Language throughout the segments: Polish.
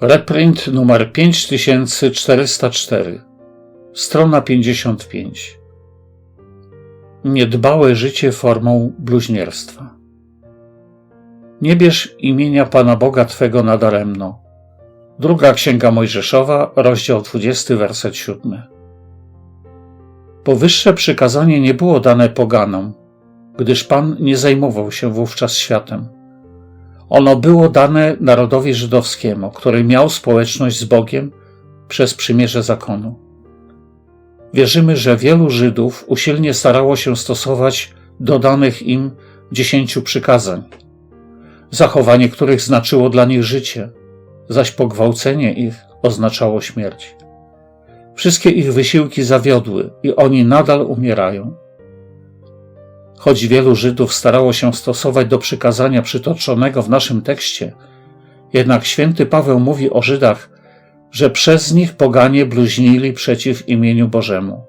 Reprint numer 5404, strona 55. Niedbałe życie formą bluźnierstwa. Nie bierz imienia Pana Boga Twego nadaremno. Druga Księga Mojżeszowa, rozdział 20, werset 7. Powyższe przykazanie nie było dane poganom, gdyż Pan nie zajmował się wówczas światem ono było dane narodowi żydowskiemu, który miał społeczność z Bogiem przez przymierze zakonu. Wierzymy, że wielu Żydów usilnie starało się stosować dodanych im dziesięciu przykazań, zachowanie których znaczyło dla nich życie, zaś pogwałcenie ich oznaczało śmierć. Wszystkie ich wysiłki zawiodły i oni nadal umierają. Choć wielu Żydów starało się stosować do przykazania przytoczonego w naszym tekście, jednak święty Paweł mówi o Żydach, że przez nich poganie bluźnili przeciw imieniu Bożemu.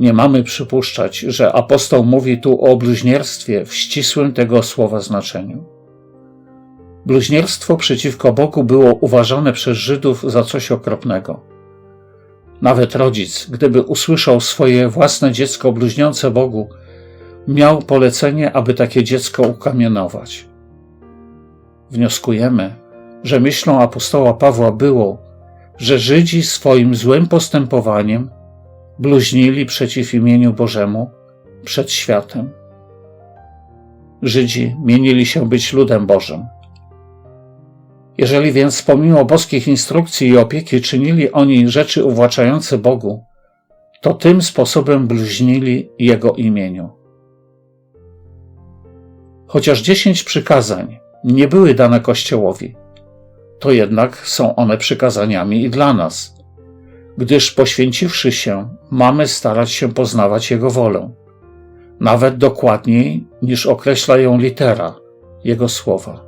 Nie mamy przypuszczać, że apostoł mówi tu o bluźnierstwie w ścisłym tego słowa znaczeniu. Bluźnierstwo przeciwko Bogu było uważane przez Żydów za coś okropnego. Nawet rodzic, gdyby usłyszał swoje własne dziecko bluźniące Bogu, miał polecenie, aby takie dziecko ukamienować. Wnioskujemy, że myślą apostoła Pawła było, że Żydzi swoim złym postępowaniem bluźnili przeciw imieniu Bożemu przed światem. Żydzi mienili się być ludem Bożym. Jeżeli więc pomimo boskich instrukcji i opieki czynili oni rzeczy uwłaczające Bogu, to tym sposobem bluźnili Jego imieniu. Chociaż dziesięć przykazań nie były dane Kościołowi, to jednak są one przykazaniami i dla nas, gdyż poświęciwszy się, mamy starać się poznawać Jego wolę, nawet dokładniej niż określa ją litera, Jego słowa.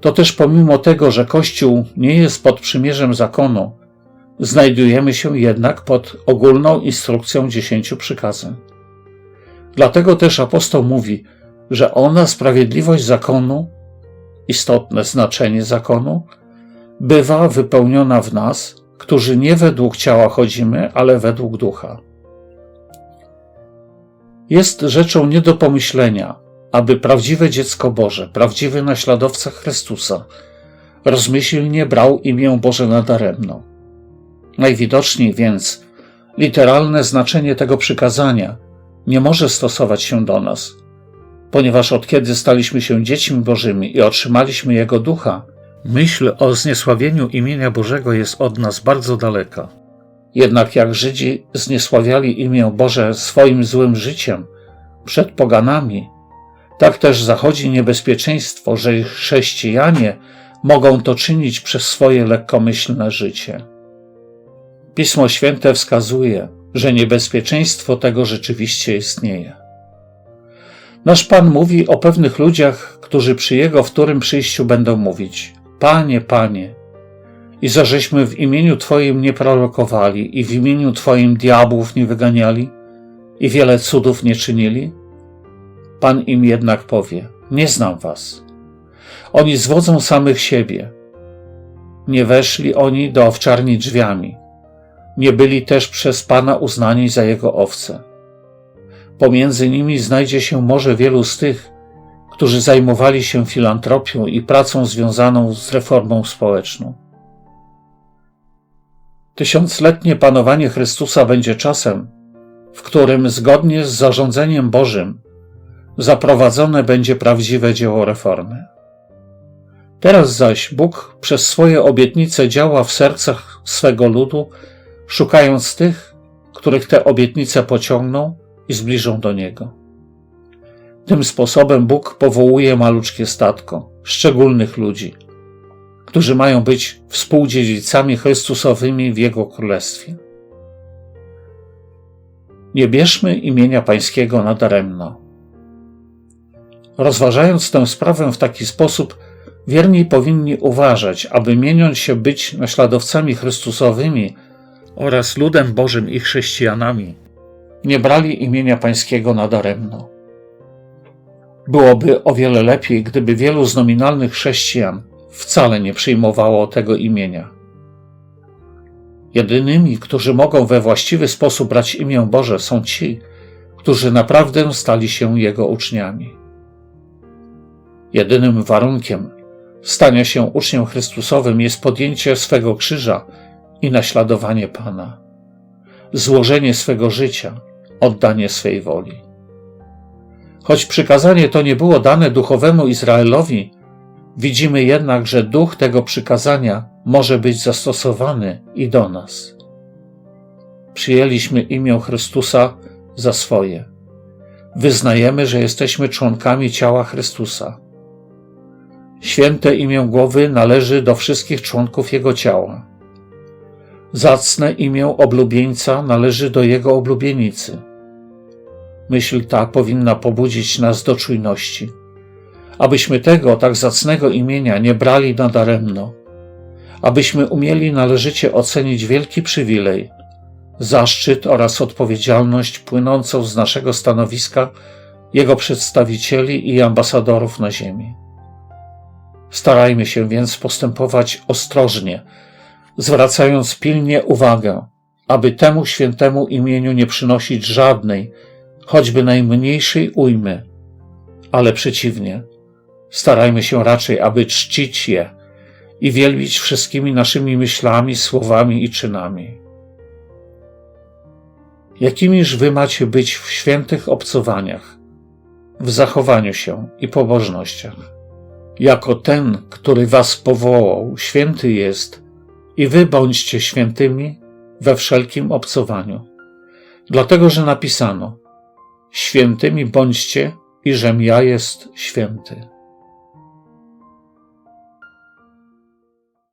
To też pomimo tego, że Kościół nie jest pod przymierzem zakonu, znajdujemy się jednak pod ogólną instrukcją dziesięciu przykazań. Dlatego też apostoł mówi, że ona, sprawiedliwość zakonu, istotne znaczenie zakonu, bywa wypełniona w nas, którzy nie według ciała chodzimy, ale według ducha. Jest rzeczą nie do pomyślenia, aby prawdziwe dziecko Boże, prawdziwy naśladowca Chrystusa, rozmyślnie brał imię Boże nadaremno. Najwidoczniej więc literalne znaczenie tego przykazania nie może stosować się do nas, ponieważ od kiedy staliśmy się dziećmi Bożymi i otrzymaliśmy Jego ducha, myśl o zniesławieniu imienia Bożego jest od nas bardzo daleka. Jednak jak Żydzi zniesławiali imię Boże swoim złym życiem przed poganami, tak też zachodzi niebezpieczeństwo, że chrześcijanie mogą to czynić przez swoje lekkomyślne życie. Pismo Święte wskazuje, że niebezpieczeństwo tego rzeczywiście istnieje. Nasz Pan mówi o pewnych ludziach, którzy przy Jego wtórym przyjściu będą mówić: Panie, Panie, i żeśmy w imieniu Twoim nie prorokowali, i w imieniu Twoim diabłów nie wyganiali, i wiele cudów nie czynili? Pan im jednak powie: Nie znam Was. Oni zwodzą samych siebie. Nie weszli oni do owczarni drzwiami. Nie byli też przez Pana uznani za Jego owce. Pomiędzy nimi znajdzie się może wielu z tych, którzy zajmowali się filantropią i pracą związaną z reformą społeczną. Tysiącletnie panowanie Chrystusa będzie czasem, w którym zgodnie z zarządzeniem Bożym zaprowadzone będzie prawdziwe dzieło reformy. Teraz zaś Bóg przez swoje obietnice działa w sercach swego ludu, szukając tych, których te obietnice pociągną i zbliżą do Niego. Tym sposobem Bóg powołuje maluczkie statko, szczególnych ludzi, którzy mają być współdziedzicami Chrystusowymi w Jego Królestwie. Nie bierzmy imienia Pańskiego nadaremno. Rozważając tę sprawę w taki sposób, wierni powinni uważać, aby mieniąc się być naśladowcami Chrystusowymi oraz ludem Bożym i chrześcijanami, nie brali imienia Pańskiego nadaremno. Byłoby o wiele lepiej, gdyby wielu z nominalnych chrześcijan wcale nie przyjmowało tego imienia. Jedynymi, którzy mogą we właściwy sposób brać imię Boże, są ci, którzy naprawdę stali się Jego uczniami. Jedynym warunkiem stania się uczniem Chrystusowym jest podjęcie swego krzyża i naśladowanie Pana, złożenie swego życia, oddanie swej woli. Choć przykazanie to nie było dane duchowemu Izraelowi, widzimy jednak, że duch tego przykazania może być zastosowany i do nas. Przyjęliśmy imię Chrystusa za swoje. Wyznajemy, że jesteśmy członkami ciała Chrystusa. Święte imię głowy należy do wszystkich członków jego ciała. Zacne imię oblubieńca należy do jego oblubienicy. Myśl ta powinna pobudzić nas do czujności, abyśmy tego tak zacnego imienia nie brali nadaremno, abyśmy umieli należycie ocenić wielki przywilej, zaszczyt oraz odpowiedzialność płynącą z naszego stanowiska jego przedstawicieli i ambasadorów na ziemi. Starajmy się więc postępować ostrożnie, zwracając pilnie uwagę, aby temu świętemu imieniu nie przynosić żadnej, choćby najmniejszej ujmy, ale przeciwnie, starajmy się raczej, aby czcić je i wielbić wszystkimi naszymi myślami, słowami i czynami. Jakimiż wy macie być w świętych obcowaniach, w zachowaniu się i pobożnościach? Jako ten, który was powołał, święty jest, i wy bądźcie świętymi we wszelkim obcowaniu. Dlatego, że napisano: Świętymi bądźcie, i żem ja jest święty.